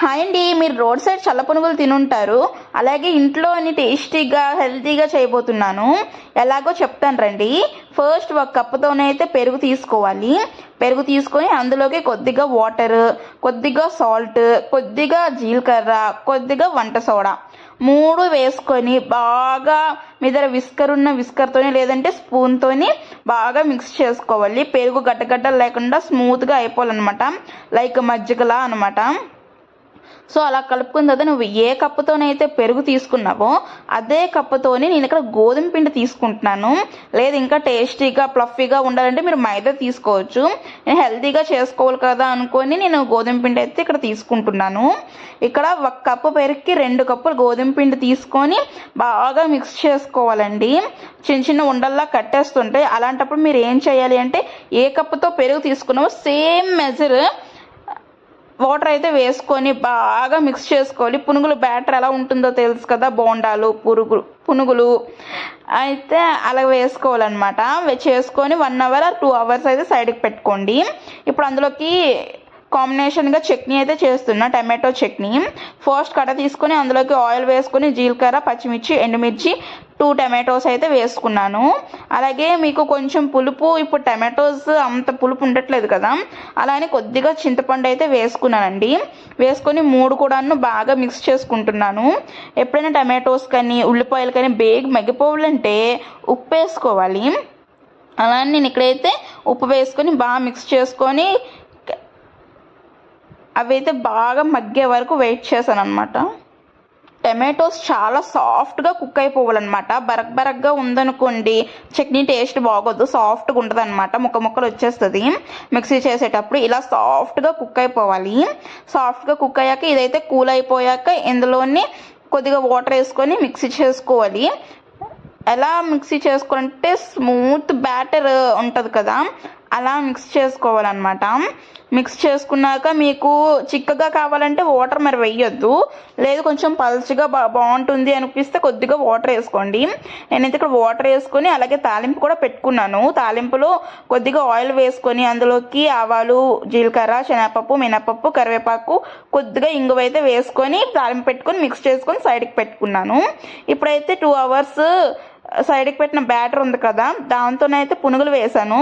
Hi అండి. మీరు road side చల్ల పునుగులు తినుంటారు. అలాగే ఇంట్లోని టేస్టీగా హెల్తీగా చేయబోతున్నాను. ఎలాగో చెప్తాను రండి. ఫస్ట్ ఒక కప్పుతోనైతే పెరుగు తీసుకోవాలి. పెరుగు తీసుకొని అందులోకి కొద్దిగా వాటర్ కొద్దిగా సాల్ట్ కొద్దిగా జీలకర్ర కొద్దిగా వంట సోడా మూడు వేసుకొని బాగా మీ దగ్గర విస్కర్ ఉన్న విస్కర్తోని లేదంటే స్పూన్తోని బాగా మిక్స్ చేసుకోవాలి. పెరుగు గడ్డగడ్డలు లేకుండా స్మూత్గా అయిపోవాలన్నమాట. లైక్ మజ్జిగలా అనమాట సో అలా కలుపుకున్న తర్వాత నువ్వు ఏ కప్పుతోనైతే పెరుగు తీసుకున్నావో అదే కప్పుతోని నేను ఇక్కడ గోధుమ పిండి తీసుకుంటున్నాను. లేదు ఇంకా టేస్టీగా ప్లఫీగా ఉండాలంటే మీరు మైదా తీసుకోవచ్చు. నేను హెల్తీగా చేసుకోవాలి కదా అనుకొని నేను గోధుమ పిండి అయితే ఇక్కడ తీసుకుంటున్నాను. ఇక్కడ ఒక కప్పు పెరుగుకి రెండు కప్పులు గోధుమ పిండి తీసుకొని బాగా మిక్స్ చేసుకోవాలండి. చిన్న చిన్న ఉండల్లా కట్టేస్తుంటే అలాంటప్పుడు మీరు ఏం చేయాలి అంటే ఏ కప్పుతో పెరుగు తీసుకున్నావో సేమ్ మెజర్ వాటర్ అయితే వేసుకొని బాగా మిక్స్ చేసుకోవాలి. పునుగులు బ్యాటర్ ఎలా ఉంటుందో తెలుసు కదా బోండాలు పురుగులు పునుగులు. అయితే అలా వేసుకోవాలన్నమాట. చేసుకొని వన్ అవర్ టూ అవర్స్ అయితే సైడ్కి పెట్టుకోండి. ఇప్పుడు అందులోకి కాంబినేషన్గా చట్నీ అయితే చేస్తున్నా. టమాటో చట్నీ. ఫస్ట్ కట్ట తీసుకొని అందులోకి ఆయిల్ వేసుకొని జీలకర్ర పచ్చిమిర్చి ఎండుమిర్చి టూ టమాటోస్ అయితే వేసుకున్నాను. అలాగే మీకు కొంచెం పులుపు ఇప్పుడు టమాటోస్ అంత పులుపు ఉండట్లేదు కదా. అలానే కొద్దిగా చింతపండు అయితే వేసుకున్నానండి. వేసుకొని మూడు కూడాను బాగా మిక్స్ చేసుకుంటున్నాను. ఎప్పుడైనా టమాటోస్ కానీ ఉల్లిపాయలు కానీ బేగ్ మగ్గిపోవాలంటే ఉప్పు వేసుకోవాలి. అలానే నేను ఇక్కడైతే ఉప్పు వేసుకొని బాగా మిక్స్ చేసుకొని అవి అయితే బాగా మగ్గే వరకు వెయిట్ చేశాను అనమాట టమాటోస్ చాలా సాఫ్ట్గా కుక్ అయిపోవాలన్నమాట. బరక్ బరక్గా ఉందనుకోండి చట్నీ టేస్ట్ బాగోదు సాఫ్ట్గా ఉంటుంది అనమాట ముక్క ముక్కలు వచ్చేస్తుంది. మిక్సీ చేసేటప్పుడు ఇలా సాఫ్ట్గా కుక్ అయిపోవాలి. సాఫ్ట్గా కుక్ అయ్యాక ఇదైతే కూల్ అయిపోయాక ఇందులోని కొద్దిగా వాటర్ వేసుకొని మిక్సీ చేసుకోవాలి. ఎలా మిక్సీ చేసుకోవాలంటే స్మూత్ బ్యాటర్ ఉంటుంది కదా అలా మిక్స్ చేసుకోవాలన్నమాట. మిక్స్ చేసుకున్నాక మీకు చిక్కగా కావాలంటే వాటర్ మరి వేయొద్దు. లేదు కొంచెం పల్చగా బా బాగుంటుంది అనిపిస్తే కొద్దిగా వాటర్ వేసుకోండి. నేనైతే ఇక్కడ వాటర్ వేసుకొని అలాగే తాలింపు కూడా పెట్టుకున్నాను. తాలింపులో కొద్దిగా ఆయిల్ వేసుకొని అందులోకి ఆవాలు జీలకర్ర శనగపప్పు మినపప్పు కరివేపాకు కొద్దిగా ఇంగువ అయితే వేసుకొని తాలింపు పెట్టుకొని మిక్స్ చేసుకొని సైడ్కి పెట్టుకున్నాను. ఇప్పుడైతే టూ అవర్స్ సైడ్కి పెట్టిన బ్యాటర్ ఉంది కదా దాంతోనైతే పునుగులు వేసాను.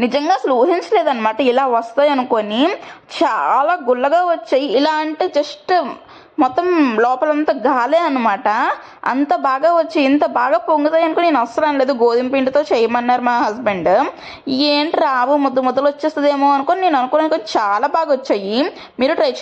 నిజంగా అసలు ఊహించలేదన్నమాట. ఇలా వస్తాయి అనుకొని చాలా గుల్లగా వచ్చాయి. ఇలా అంటే జస్ట్ మొత్తం లోపలంతా గాలే అనమాట అంత బాగా వచ్చి ఇంత బాగా పొంగుతాయి అనుకుని నేను అస్సలు అనలేదు. గోధుమ పిండితో చేయమన్నారు మా హస్బెండ్. ఏంటి రావు ముద్ద ముద్దలు వచ్చేస్తుందేమో అనుకుని నేను అనుకున్నాను చాలా బాగా వచ్చాయి. మీరు ట్రై